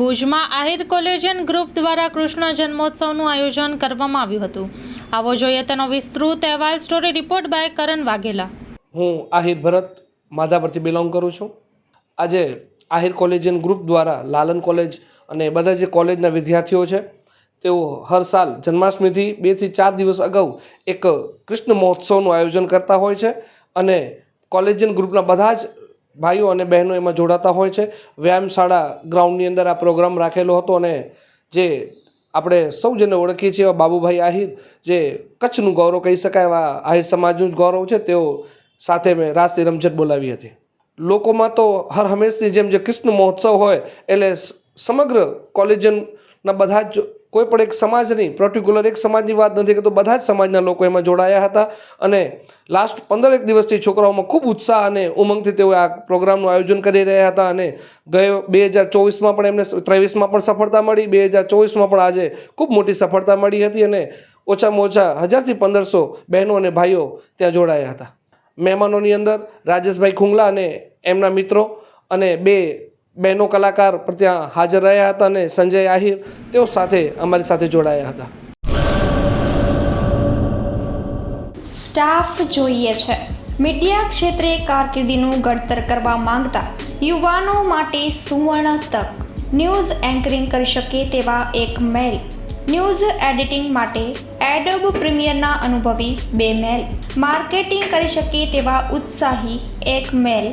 ભુજમાં Ahir collegian group દ્વારા કૃષ્ણ જન્મોત્સવનું આયોજન કરવામાં આવ્યું હતું. આવો જોઈએ તેનો વિસ્તૃત અહેવાલ story report by Karan Vaghela. હું આહિર ભરત માધાપરથી બિલોંગ કરું છું. આજે આહિર કોલેજિયન ગ્રુપ દ્વારા લાલન કોલેજ અને બધા જે કોલેજના વિદ્યાર્થીઓ છે, તેઓ હર સાલ જન્માષ્ટમીથી બેથી ચાર દિવસ અગાઉ એક કૃષ્ણ મહોત્સવનું આયોજન કરતા હોય છે અને કોલેજિયન ગ્રુપના બધા જ ભાઈઓ અને બહેનો એમાં જોડાતા હોય છે. વ્યાયામશાળા ગ્રાઉન્ડની અંદર આ પ્રોગ્રામ રાખેલો હતો અને જે આપણે સૌ જેને ઓળખીએ છીએ એવા બાબુભાઈ આહિર, જે કચ્છનું ગૌરવ કહી શકાય એવા આહિર સમાજનું જ ગૌરવ છે. તેઓ સાથે મેં રાસની રમઝટ બોલાવી હતી. લોકોમાં તો હર હંમેશની જેમ જે કૃષ્ણ મહોત્સવ હોય, એટલે સમગ્ર કોલેજના બધા જ કોઈ પણ એક સમાજની પર્ટિક્યુલર એક સમાજની વાત નથી કરતો બધા જ સમાજના લોકો એમાં જોડાયા હતા. અને લાસ્ટ પંદરેક દિવસથી છોકરાઓમાં ખૂબ ઉત્સાહ અને ઉમંગથી તેઓ આ પ્રોગ્રામનું આયોજન કરી રહ્યા હતા અને ગયો બે હજાર ચોવીસમાં પણ એમને ત્રેવીસમાં પણ સફળતા મળી. બે હજાર ચોવીસમાં પણ આજે ખૂબ મોટી સફળતા મળી હતી અને ઓછામાં ઓછા હજારથી પંદરસો બહેનો અને ભાઈઓ ત્યાં જોડાયા હતા. મહેમાનોની અંદર રાજેશભાઈ ખુંગલા અને એમના મિત્રો અને બે બહેનો કલાકાર ત્યાં હાજર રહ્યા હતા અને સંજય આહિર તેઓ સાથે અમારી સાથે જોડાયા હતા. સ્ટાફ જોઈએ છે. મીડિયા ક્ષેત્રે કારકિર્દીનું ઘડતર કરવા માંગતા યુવાનો માટે સુવર્ણ તક. ન્યૂઝ એન્કરિંગ કરી શકે તેવા એક મેલ ન્યૂઝ એડિટિંગ માટે એડોબ પ્રીમિયરના અનુભવી બે મેલ માર્કેટિંગ કરી શકે તેવા ઉત્સાહી એક મેલ